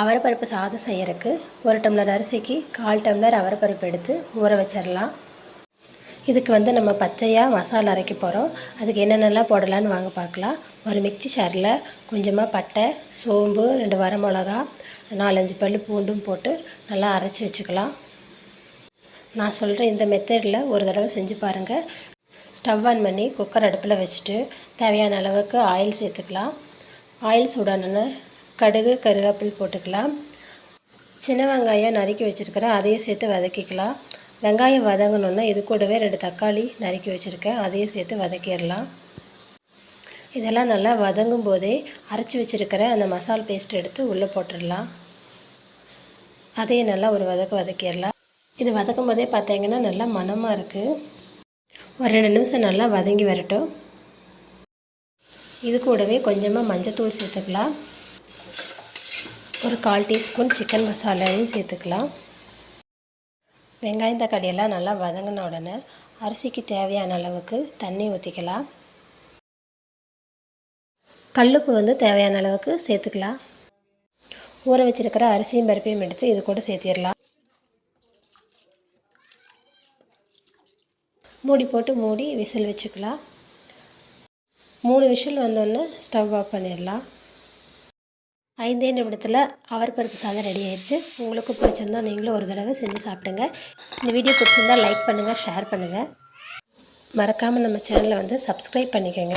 அவரைப்பருப்பு சாதம் செய்யறதுக்கு ஒரு டம்ளர் அரிசிக்கு கால் டம்ளர் அவரைப்பருப்பு எடுத்து ஊற வச்சிடலாம் இதுக்கு வந்து நம்ம பச்சையாக மசாலா அரைக்க போகிறோம் அதுக்கு என்னென்னலாம் போடலான்னு வாங்க பார்க்கலாம். ஒரு மிக்சி சாரில் கொஞ்சமாக பட்டை சோம்பு ரெண்டு வரமிளகா நாலஞ்சு பல் பூண்டும் போட்டு நல்லா அரைச்சி வச்சுக்கலாம். நான் சொல்கிற இந்த மெத்தடில் ஒரு தடவை செஞ்சு பாருங்கள் ஸ்டவ் ஆன் பண்ணி குக்கர் அடுப்பில் வச்சுட்டு தேவையான அளவுக்கு ஆயில் சேர்த்துக்கலாம். ஆயில் சூடானோன்னு கடுகு கருவேப்பில் போட்டுக்கலாம். சின்ன வெங்காயம் நறுக்கி வச்சுருக்கிறேன். அதையும் சேர்த்து வதக்கிக்கலாம். வெங்காயம் வதங்கணுன்னா இது கூடவே ரெண்டு தக்காளி நறுக்கி வச்சுருக்கேன். அதையும் சேர்த்து வதக்கிடலாம். இதெல்லாம் நல்லா வதங்கும் போதே அரைச்சி வச்சுருக்கிற அந்த மசால் பேஸ்ட் எடுத்து உள்ளே போட்டுடலாம். அதையும் நல்லா ஒரு வதக்க வதக்கிடலாம். இது வதக்கும் போதே பார்த்தீங்கன்னா நல்லா மணமாக இருக்குது ஒரு ரெண்டு நிமிஷம் நல்லா வதங்கி வரட்டும். இது கூடவே கொஞ்சமாக மஞ்சத்தூள் சேர்த்துக்கலாம். ஒரு கால் டீஸ்பூன் சிக்கன் மசாலாவையும் சேர்த்துக்கலாம். வெங்காயம் தக்காளி எல்லாம் நல்லா வதங்கின உடனே அரிசிக்கு தேவையான அளவுக்கு தண்ணி ஊற்றிக்கலாம் கல்லுப்பு வந்து தேவையான அளவுக்கு சேர்த்துக்கலாம். ஊற வச்சிருக்கிற அரிசியும் பருப்பையும் எடுத்து இது கூட சேர்த்திடலாம். மூடி போட்டு மூடி விசில் வச்சுக்கலாம். மூணு விசில் வந்தோடனே ஸ்டவ் ஆஃப் பண்ணிடலாம். ஐந்தே நிமிடத்தில் அவரைப்பருப்பு சாதம் ரெடி ஆயிடுச்சு உங்களுக்கு பிடிச்சிருந்தா நீங்களும் ஒரு தடவை செஞ்சு சாப்பிடுங்க. இந்த வீடியோ பிடிச்சிருந்தா லைக் பண்ணுங்கள் ஷேர் பண்ணுங்கள் மறக்காமல் நம்ம சேனலை வந்து சப்ஸ்கிரைப் பண்ணிக்கோங்க.